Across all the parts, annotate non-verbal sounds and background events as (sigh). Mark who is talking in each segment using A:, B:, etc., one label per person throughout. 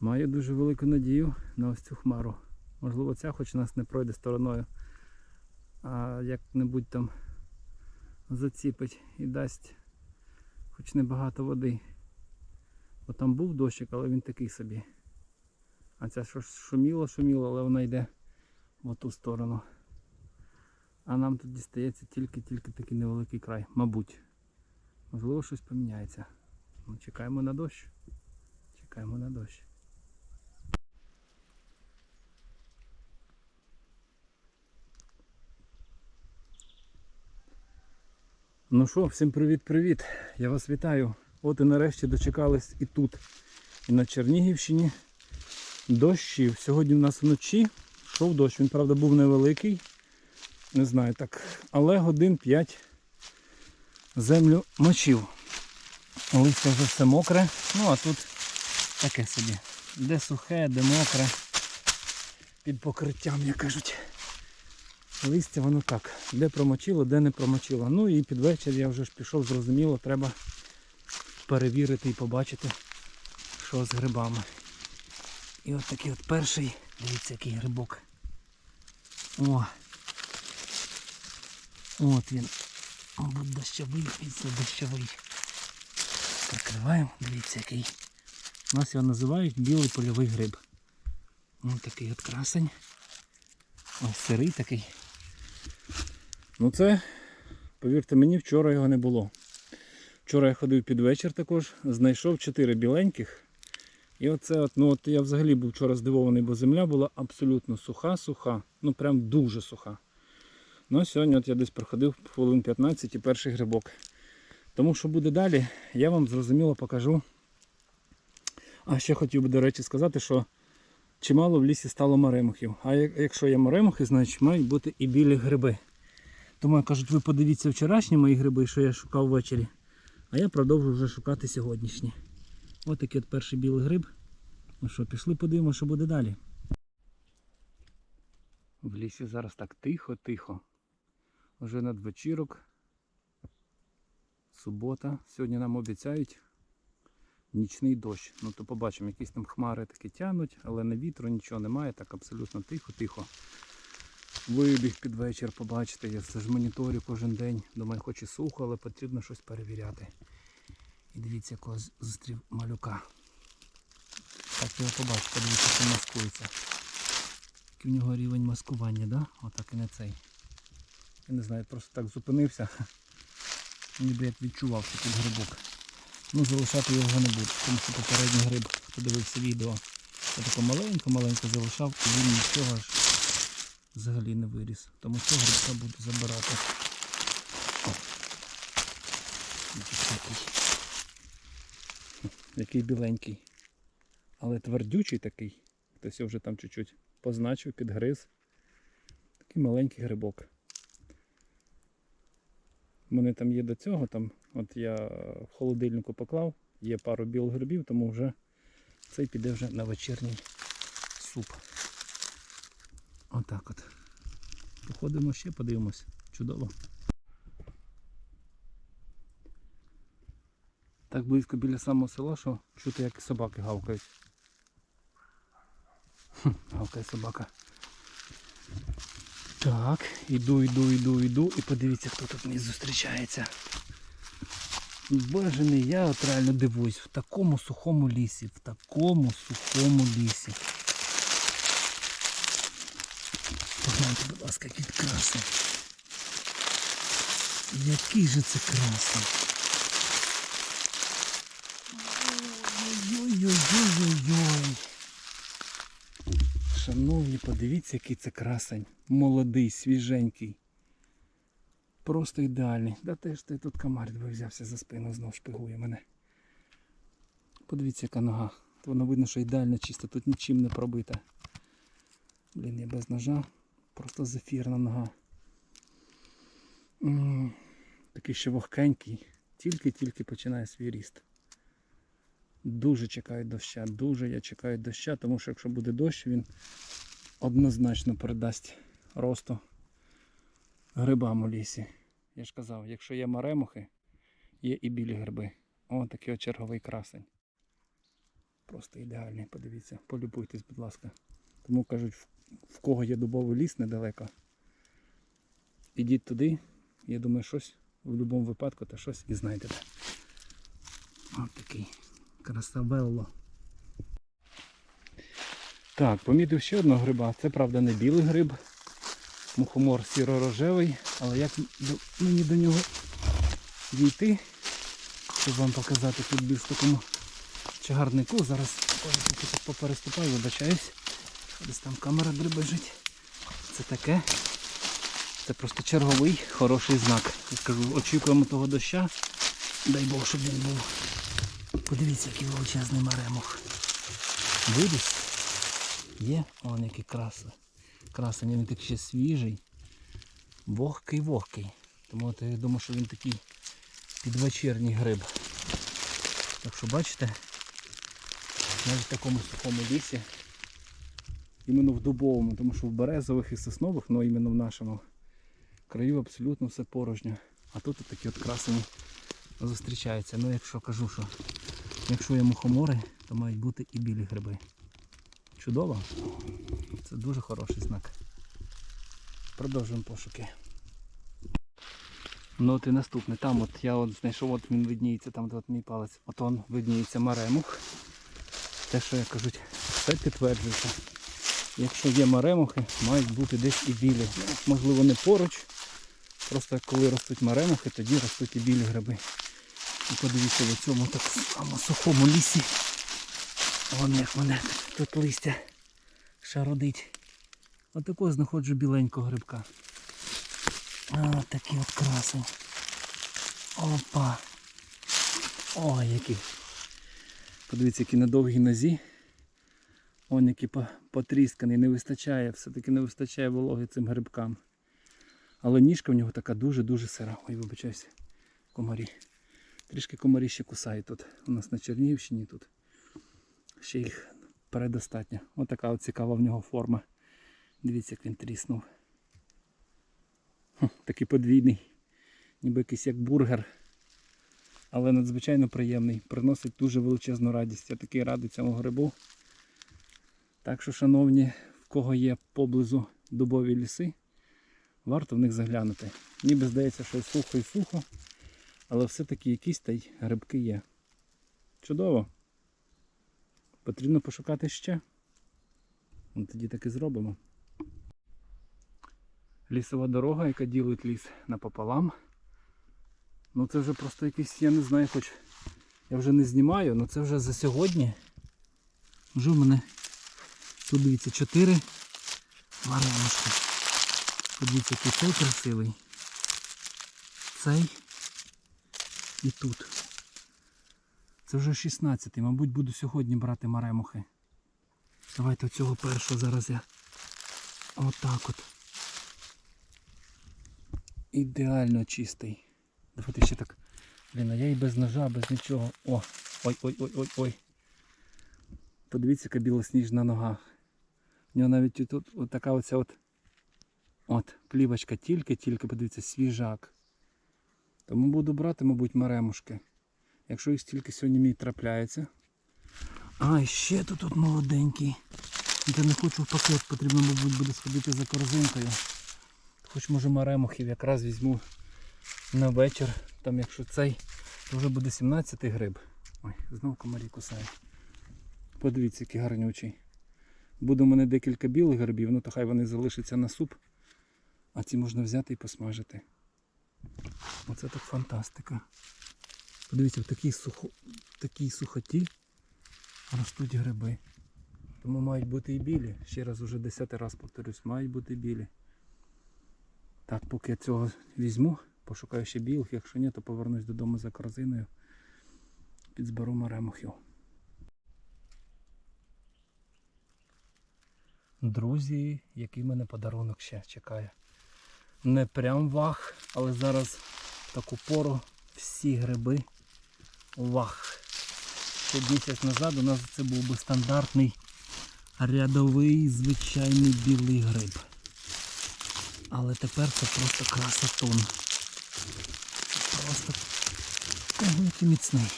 A: Маю дуже велику надію на ось цю хмару. Можливо, ця хоч нас не пройде стороною, а як-небудь там заціпить і дасть хоч небагато води. Бо там був дощик, але він такий собі. А ця що шуміла, шуміла, але вона йде в ту сторону. А нам тут дістається тільки-тільки такий невеликий край, мабуть. Можливо, щось поміняється. Ну, чекаємо на дощ. Чекаємо на дощ. Ну що, всім привіт-привіт! Я вас вітаю. От і нарешті дочекались і тут, і на Чернігівщині дощів. Сьогодні в нас вночі йшов дощ. Він, правда, був невеликий. Не знаю так. Але годин 5 землю мочив. Листя вже все мокре. Ну а тут таке собі. Де сухе, де мокре. Під покриттям, як кажуть. Листя воно так. Де промочило, де не промочило. Ну і під вечір я вже ж пішов, зрозуміло, треба перевірити і побачити, що з грибами. І от такий от перший, дивіться, який грибок. О! От він. Мабуть, дощовий, це дощовий. Прикриваємо, дивіться який. У нас його називають білий польовий гриб. Ось такий от красень. Ось сирий такий. Ну це, повірте мені, вчора його не було. Вчора я ходив під вечір також, знайшов 4 біленьких. І оце от, ну от я взагалі був вчора здивований, бо земля була абсолютно суха-суха. Ну прям дуже суха. Ну сьогодні от я десь проходив хвилин 15 і перший грибок. Тому що буде далі, я вам зрозуміло покажу. А ще хотів би, до речі, сказати, що чимало в лісі стало маремухів. А якщо є маремухи, значить мають бути і білі гриби. Тому кажуть, ви подивіться вчорашні мої гриби, що я шукав ввечері. А я продовжу вже шукати сьогоднішні. Ось такий от перший білий гриб. Ну що, пішли подивимося, що буде далі. В лісі зараз так тихо-тихо. Вже надвечірок. Субота. Сьогодні нам обіцяють нічний дощ. Ну то побачимо, якісь там хмари таки тянуть, але на вітру нічого немає, так абсолютно тихо-тихо. Вибіг під вечір, побачите, я все ж моніторю кожен день. Думаю, хоч і сухо, але потрібно щось перевіряти. І дивіться, якого зустрів малюка. Так його побачу, подивіться, він маскується. Який в нього рівень маскування, да? Отак і не цей. Я не знаю, просто так зупинився. (laughs) Ніби як відчував, що тут грибок. Ну, залишати його не буду, тому що попередній гриб, хто дивився відео, я тако маленько-маленько залишав, і він нічого ж взагалі не виріс. Тому цього грибка буду забирати. Який біленький. Але твердючий такий. Хтось його вже там чуть-чуть позначив, підгриз. Такий маленький грибок. У мене там є до цього, там, от я в холодильнику поклав, є пару білих грибів, тому вже цей піде вже на вечірній суп. Отак от. Походимо ще, подивимось. Чудово. Так близько біля самого села, що чути, як собаки гавкають. Хм, гавкає собака. Так, іду, іду, іду, іду і подивіться, хто тут мені зустрічається. Мій, я от реально дивуюсь, в такому сухому лісі, в такому сухому лісі. Погляньте, будь ласка, який красний. Який же це красний. Ой-ой-ой-ой-ой. Шановні, подивіться, який це красень. Молодий, свіженький. Просто ідеальний. Да теж ти тут комар диви, взявся за спину, знов шпигує мене. Подивіться, яка нога. Воно видно, що ідеально чисто, тут нічим не пробита. Блін, я без ножа. Просто зефірна нога. Такий ще вогкенький. Тільки-тільки починає свій ріст. Дуже чекаю доща, дуже я чекаю доща, тому що якщо буде дощ, він однозначно передасть росту грибам у лісі. Я ж казав, якщо є маремухи, є і білі гриби. О, такий от черговий красень. Просто ідеальний, подивіться, полюбуйтесь, будь ласка. Тому кажуть, в- кого є дубовий ліс недалеко, ідіть туди, я думаю, щось в будь-якому випадку та щось і знайдете. Ось такий красавелло. Так, помітив ще одного гриба. Це правда не білий гриб. Мухомор сіро-рожевий, але як мені до нього дійти, щоб вам показати тут більш такому чагарнику. Зараз тільки так попереступаю, вибачаюсь. Десь там камера дребежить. Це таке. Це просто черговий хороший знак. Я скажу, очікуємо того доща. Дай Бог, щоб він був. Подивіться, який величезний маремух. Виріс. Є, вон який краса. Красень, він такий ще свіжий. Вогкий вогкий. Тому от я думаю, що він такий підвечірній гриб. Так що бачите, навіть в такому сухому лісі, іменно в дубовому, тому що в березових і соснових, ну іменно в нашому краю абсолютно все порожньо. А тут от такі от красені зустрічаються. Ну якщо кажу, що якщо є мухомори, то мають бути і білі гриби. Чудово. Це дуже хороший знак. Продовжуємо пошуки. Ну от і наступне. Там от я от знайшов, от він видніється, там от мій палець. От он видніється маремух. Те, що я кажуть, все підтверджується. Якщо є маремухи, мають бути десь і білі. Можливо, не поруч. Просто коли ростуть маремухи, тоді ростуть і білі гриби. І подивіться в цьому так само сухому лісі. Вон як мене тут листя шародить. Отакого знаходжу біленького грибка. А, такий от красень. Опа. Ой, який. Подивіться, який на довгій нозі. Он який потрісканий, не вистачає, все-таки не вистачає вологи цим грибкам. Але ніжка в нього така дуже-дуже сира. Ой, вибачаюся, комарі. Трішки комарі ще кусають тут. У нас на Чернігівщині тут. Ще їх передостатньо. Ось така от цікава в нього форма. Дивіться, як він тріснув. Хм, такий подвійний. Ніби якийсь як бургер. Але надзвичайно приємний. Приносить дуже величезну радість. Я такий радий цьому грибу. Так що, шановні, в кого є поблизу дубові ліси, варто в них заглянути. Ніби здається, що сухо і сухо, але все-таки якісь та й грибки є. Чудово. Потрібно пошукати ще. Ну, тоді так і зробимо. Лісова дорога, яка ділить ліс напополам. Ну це вже просто якийсь, я не знаю, хоч я вже не знімаю, але це вже за сьогодні. Вже в мене тут дивіться 4 варенушки. Подивіться, який цей красивий. Цей і тут. Це вже 16 Мабуть, буду сьогодні брати маремухи. Давайте цього першого зараз я отак от. Ідеально чистий. Давайте ще так. Блін, а я і без ножа, без нічого. О! Ой-ой-ой-ой-ой. Подивіться, яка білосніжна нога. У нього навіть тут от така оця от, от плівочка тільки-тільки, подивіться, свіжак. Тому буду брати, мабуть, маремушки. Якщо їх стільки сьогодні мій трапляється. А, ще тут от молоденький. Я не хочу в пакет, потрібно, мабуть, буде сходити за корзинкою. Хоч може маремухів якраз візьму на вечір. Там якщо цей, то вже буде 17 гриб. Ой, знову комарі кусають. Подивіться, який гарнючий. Буде у мене декілька білих грибів, ну то хай вони залишаться на суп. А ці можна взяти і посмажити. Оце так фантастика. Подивіться, в такій, сухо... в такій сухоті ростуть гриби. Тому мають бути і білі. Ще раз уже десятий раз повторюсь, мають бути білі. Так, поки я цього візьму, пошукаю ще білих, якщо ні, то повернусь додому за корзиною. Підзберу маремухів. Друзі, який мене подарунок ще чекає. Не прям вах, але зараз таку пору всі гриби вах. Ще місяць назад у нас це був би стандартний рядовий звичайний білий гриб. Але тепер це просто красотун. Просто який міцний.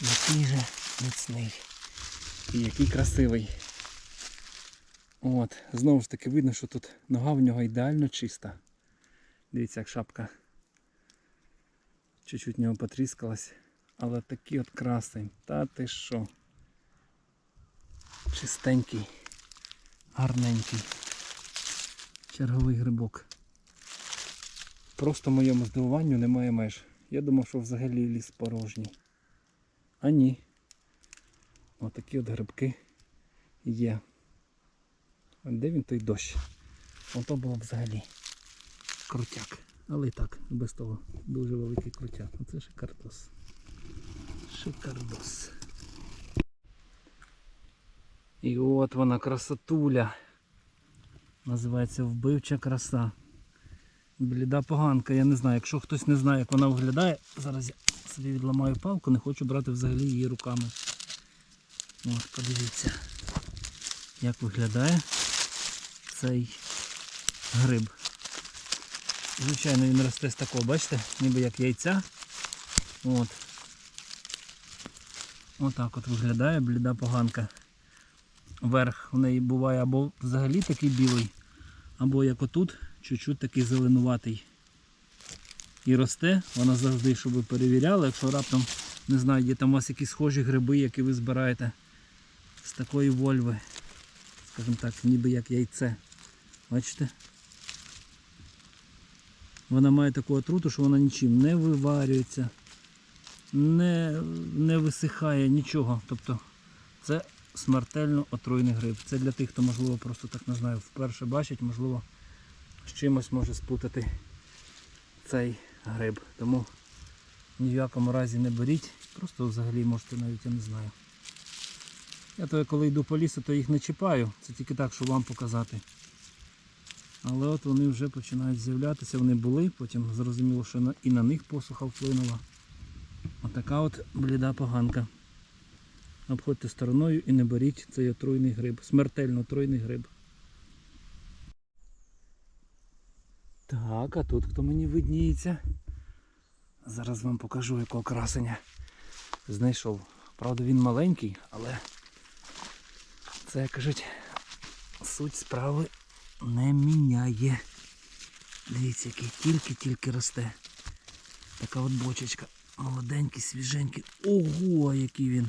A: Який же міцний. І який красивий. От, знову ж таки видно, що тут нога в нього ідеально чиста. Дивіться, як шапка. Чуть-чуть в нього потріскалась. Але такий от красень. Та ти що? Чистенький, гарненький. Черговий грибок. Просто моєму здивуванню немає меж. Я думав, що взагалі ліс порожній. А ні. Отакі от грибки є. Де він той дощ? Ото було взагалі крутяк. Але і так, без того, дуже великий крутяк. Оце шикардос. Шикардос. І от вона красотуля. Називається вбивча краса. Бліда поганка, я не знаю. Якщо хтось не знає, як вона виглядає, зараз я собі відламаю палку, не хочу брати взагалі її руками. От, подивіться, як виглядає цей гриб. Звичайно, він росте з такого, бачите, ніби як яйця. От. Отак от виглядає бліда поганка. Верх в неї буває або взагалі такий білий, або як отут, чуть-чуть такий зеленуватий. І росте, вона завжди, щоб ви перевіряли, якщо раптом, не знаю, є там у вас якісь схожі гриби, які ви збираєте з такої вольви. Скажімо так, ніби як яйце. Бачите? Вона має таку отруту, що вона нічим не виварюється, не, не висихає нічого. Тобто це смертельно отруйний гриб. Це для тих, хто, можливо, просто так не знаю, вперше бачить, можливо, з чимось може спутати цей гриб. Тому ні в якому разі не беріть. Просто взагалі можете навіть, я не знаю. Я то коли йду по лісу, то їх не чіпаю. Це тільки так, щоб вам показати. Але от вони вже починають з'являтися, вони були, потім зрозуміло, що і на них посуха вплинула. Отака от бліда поганка. Обходьте стороною і не беріть цей отруйний гриб. Смертельно отруйний гриб. Так, а тут хто мені видніється? Зараз вам покажу якого красення знайшов. Правда він маленький, але це, кажуть, суть справи не міняє. Дивіться, який тільки-тільки росте. Така от бочечка. Молоденький, свіженький. Ого, який він.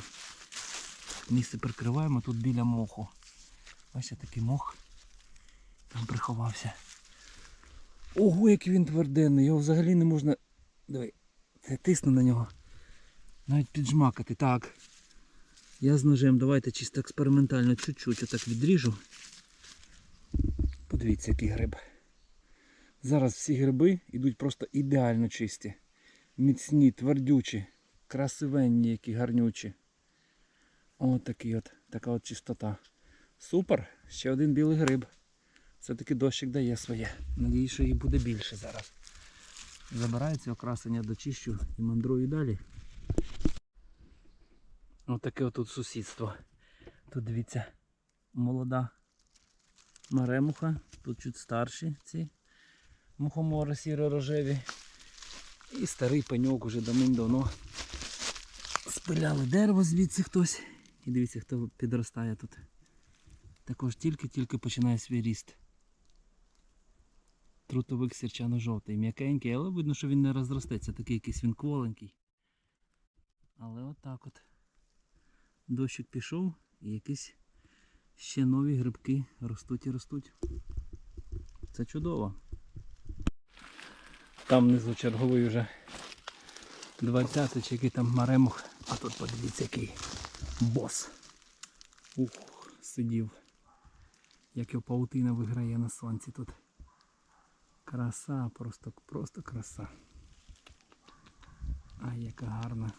A: Місце прикриваємо тут біля моху. Бачите, такий мох. Там приховався. Ого, який він тверденний, його взагалі не можна. Давай, це тисну на нього. Навіть піджмакати. Так. Я з ножем, давайте чисто експериментально чуть-чуть отак відріжу. Подивіться, який гриб. Зараз всі гриби йдуть просто ідеально чисті. Міцні, твердючі, красивенні, які гарнючі. От такий от, така от чистота. Супер! Ще один білий гриб. Все-таки дощик дає своє. Надіюсь, що їх буде більше зараз. Забираю цього красення, дочищу і мандрую далі. Ось таке отут сусідство. Тут дивіться, молода маремуха, тут чуть старші ці мухомори сіро-рожеві. І старий пеньок уже давним-давно спиляли дерево звідси хтось. І дивіться, хто підростає тут. Також тільки-тільки починає свій ріст. Трутовик сірчано-жовтий, м'якенький, але видно, що він не розростеться, такий якийсь він кволенький. Але отак от. Дощик пішов і якісь ще нові грибки ростуть і ростуть. Це чудово. Там внизу черговий вже 20 чи який там маремух, а тут подивіться який бос. Ух, сидів. Як його паутина виграє на сонці тут. Краса, просто, просто краса. Ай, яка гарна.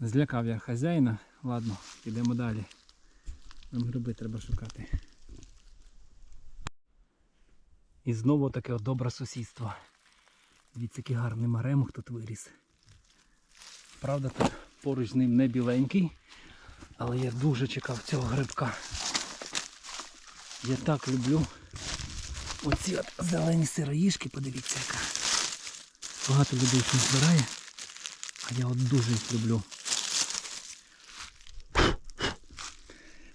A: Злякав я хазяїна. Ладно, підемо далі. Нам гриби треба шукати. І знову таке добре сусідство. Дивіться, який гарний маремух тут виріс. Правда, тут поруч з ним не біленький, але я дуже чекав цього грибка. Я так люблю оці от зелені сироїшки, подивіться яка. Багато людей їх не збирає, а я от дуже їх люблю.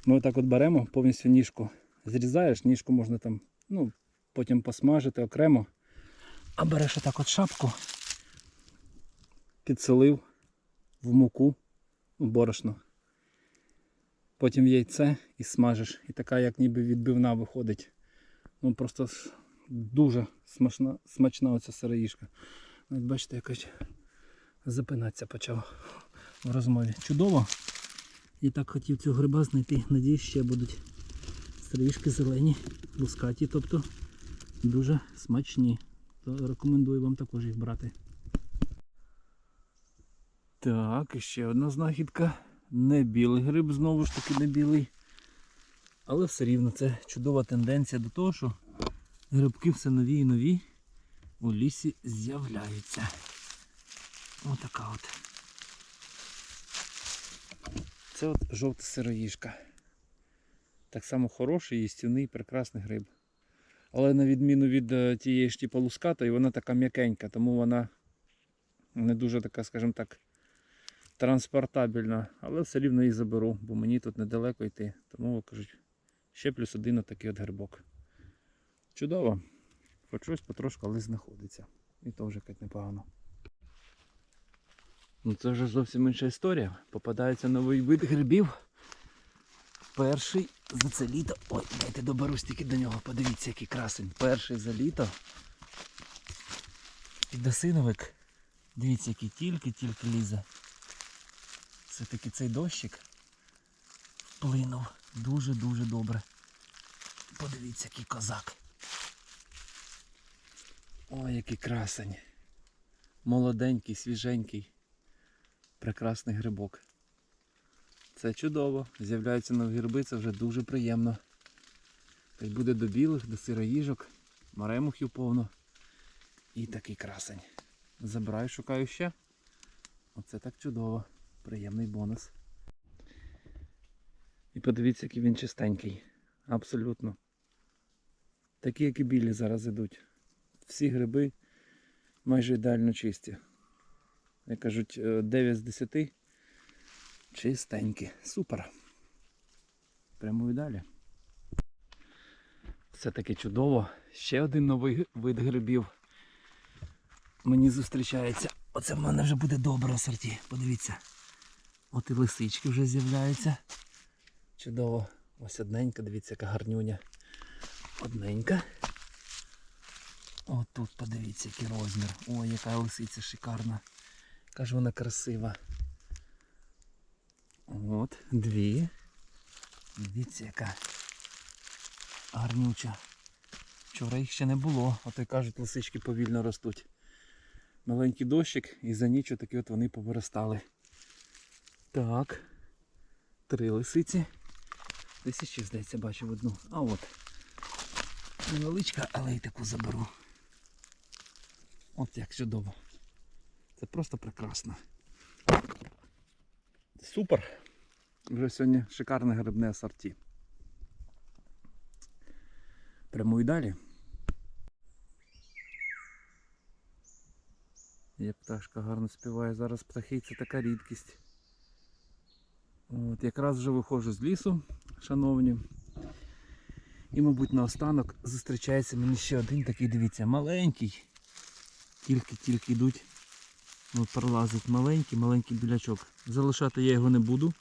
A: Ми отак от беремо повністю ніжку. Зрізаєш, ніжку можна там, ну, потім посмажити окремо. А береш отак от шапку, підсолив в муку, в борошно. Потім яйце і смажиш. І така, як ніби відбивна виходить. Ну просто дуже смачна, смачна оця сироїшка. Бачите, якось запинатися почав в розмові. Чудово. І так хотів цього гриба знайти. Надіюсь, ще будуть сироїшки зелені, лускаті, тобто дуже смачні. То рекомендую вам також їх брати. Так, і ще одна знахідка. Не білий гриб, знову ж таки не білий. Але все рівно це чудова тенденція до того, що грибки все нові і нові у лісі з'являються. Отака от. Це от жовта сироїжка. Так само хороший, їстівний, прекрасний гриб. Але на відміну від е, тієї ж типу лускатої, вона така м'якенька, тому вона не дуже така, скажімо так, транспортабельна. Але все рівно її заберу, бо мені тут недалеко йти. Тому кажуть, ще плюс один отакий от грибок. Чудово. Хоч щось потрошку, але знаходиться. І то вже якось непогано. Ну це вже зовсім інша історія. Попадається новий вид грибів. Перший за це літо. Ой, дайте доберусь тільки до нього. Подивіться, який красень. Перший за літо. Підосиновик. Дивіться, який тільки-тільки лізе. Все-таки цей дощик вплинув дуже-дуже добре. Подивіться, який козак. Ой, який красень. Молоденький, свіженький. Прекрасний грибок. Це чудово. З'являються нові гриби, це вже дуже приємно. Хай буде до білих, до сироїжок, маремухів повно. І такий красень. Забираю, шукаю ще. Оце так чудово. Приємний бонус. І подивіться, який він чистенький. Абсолютно. Такі, як і білі зараз ідуть. Всі гриби майже ідеально чисті. Як кажуть, е, 9 з 10 чистенькі. Супер. Прямую далі. Все таки чудово. Ще один новий вид грибів. Мені зустрічається. Оце в мене вже буде добре асорті. Подивіться. От і лисички вже з'являються. Чудово. Ось одненька, дивіться, яка гарнюня. Одненька. О, тут подивіться, який розмір. Ой, яка лисиця шикарна. Яка ж вона красива. От, дві. Дивіться, яка гарнюча. Вчора їх ще не було, а то й кажуть, лисички повільно ростуть. Маленький дощик і за ніч такі от вони повиростали. Так. Три лисиці. Десь ще, здається, бачив одну. А от. Невеличка, але й таку заберу. От як чудово. Це просто прекрасно. Супер. Вже сьогодні шикарне грибне асорті. Прямую далі. Є пташка гарно співає. Зараз птахи це така рідкість. От, якраз вже виходжу з лісу, шановні. І, мабуть, наостанок зустрічається мені ще один такий, дивіться, маленький. Тільки-тільки йдуть. От пролазить маленький, маленький білячок. Залишати я його не буду.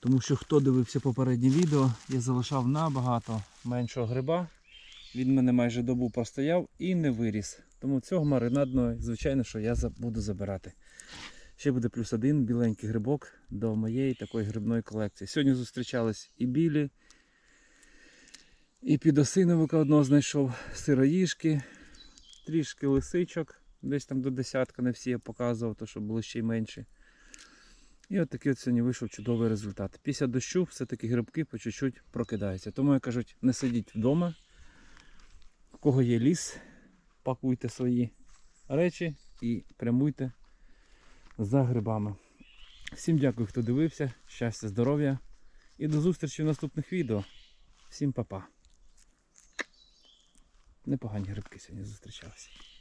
A: Тому що хто дивився попереднє відео, я залишав набагато меншого гриба. Він мене майже добу простояв і не виріс. Тому цього маринадного, звичайно, що я буду забирати. Ще буде плюс один біленький грибок до моєї такої грибної колекції. Сьогодні зустрічались і білі, і підосиновика одного знайшов, сироїжки, трішки лисичок, десь там до десятка, не всі я показував, то що були ще й менші. І от такий от сьогодні вийшов чудовий результат. Після дощу все-таки грибки по чуть-чуть прокидаються. Тому як кажуть, не сидіть вдома. У кого є ліс, пакуйте свої речі і прямуйте за грибами. Всім дякую, хто дивився. Щастя, здоров'я і до зустрічі в наступних відео. Всім па-па. Непогані грибки сьогодні зустрічалися.